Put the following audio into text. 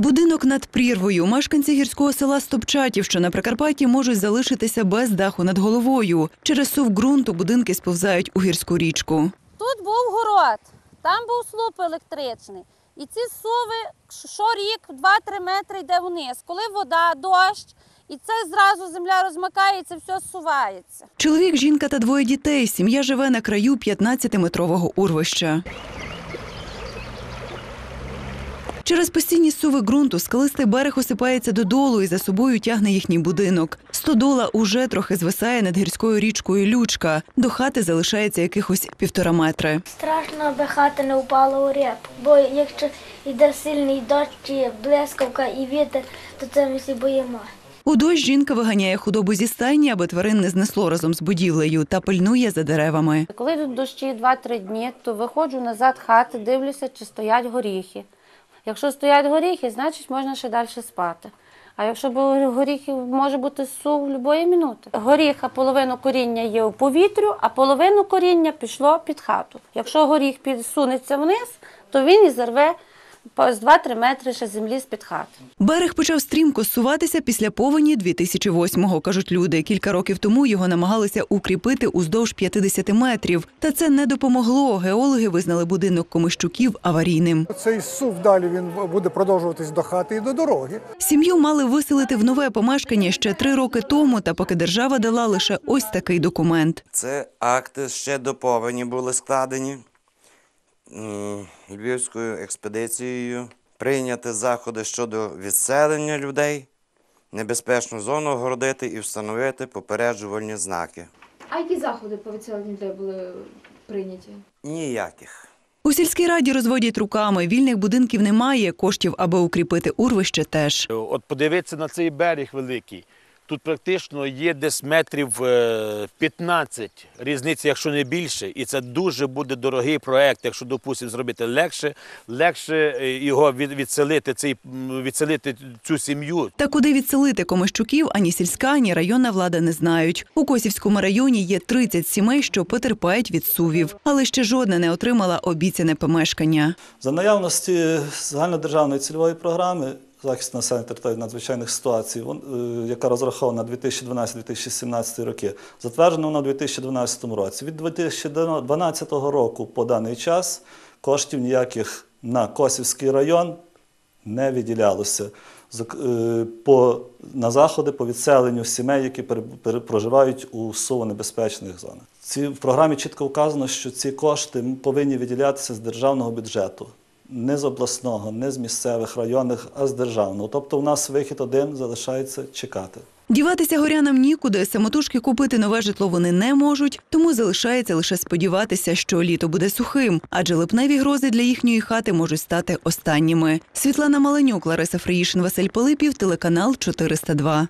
Будинок над прірвою. Мешканці гірського села Стопчатів, що на Прикарпатті, можуть залишитися без даху над головою. Через сув ґрунту будинки сповзають у гірську річку. Тут був город, там був слуп електричний. І ці суви щорік 2-3 метри йде вниз. Коли вода, дощ, і це зразу земля розмикається, все сувається. Чоловік, жінка та двоє дітей. Сім'я живе на краю 15-метрового урвища. Через постійні суви ґрунту скалистий берег осипається додолу і за собою тягне їхній будинок. Стодола уже трохи звисає над гірською річкою Лючка. До хати залишається якихось півтора метри. Страшно, аби хата не впала у реп, бо якщо йде сильний дощ чи блискавка і вітер, то це ми всі боїмо. У дощ жінка виганяє худобу зі стайні, аби тварин не знесло разом з будівлею та пильнує за деревами. Коли тут дощі 2-3 дні, то виходжу назад хати, дивлюся, чи стоять горіхи. Якщо стоять горіхи, значить можна ще далі спати. А якщо горіхи може бути сув будь-якої минути. Горіха половину коріння є у повітрю, а половину коріння пішло під хату. Якщо горіх підсунеться вниз, то він і зарве з 2-3 метри ще землі з-під хати. Берег почав стрімко суватися після повені 2008-го, кажуть люди. Кілька років тому його намагалися укріпити уздовж 50 метрів. Та це не допомогло. Геологи визнали будинок Комищуків аварійним. Цей сув далі він буде продовжуватись до хати і до дороги. Сім'ю мали виселити в нове помешкання ще три роки тому, та поки держава дала лише ось такий документ. Це акти ще до повені були складені Львівською експедицією. Прийняти заходи щодо відселення людей, небезпечну зону огородити і встановити попереджувальні знаки. А які заходи по відселенню людей були прийняті? Ніяких. У сільській раді розводять руками. Вільних будинків немає. Коштів, аби укріпити урвище, теж. От подивитися на цей берег великий. Тут практично є десь метрів е, 15 різниці, якщо не більше. І це дуже буде дорогий проект, якщо, допустимо, зробити легше, легше е, його відселити, цей, відселити цю сім'ю. Та куди відселити комищуків, ані сільська, ані районна влада не знають. У Косівському районі є 30 сімей, що потерпають від сувів, але ще жодна не отримала обіцяне помешкання. За наявності загальнодержавної цільової програми захисту населення території надзвичайних ситуацій, е, яка розрахована на 2012-2017 роки, затверджена вона у 2012 році. Від 2012 року по даний час коштів ніяких на Косівський район не виділялося е, по, на заходи по відселенню сімей, які проживають у небезпечних зонах. Ці, в програмі чітко вказано, що ці кошти повинні виділятися з державного бюджету. Не з обласного, не з місцевих районних, а з державного. Тобто у нас вихід один залишається чекати. Діватися горянам нікуди, самотужки купити нове житло вони не можуть, тому залишається лише сподіватися, що літо буде сухим, адже липневі грози для їхньої хати можуть стати останніми. Світлана Маленюк, Лариса Фриїшин, Василь Пилипів, телеканал 402.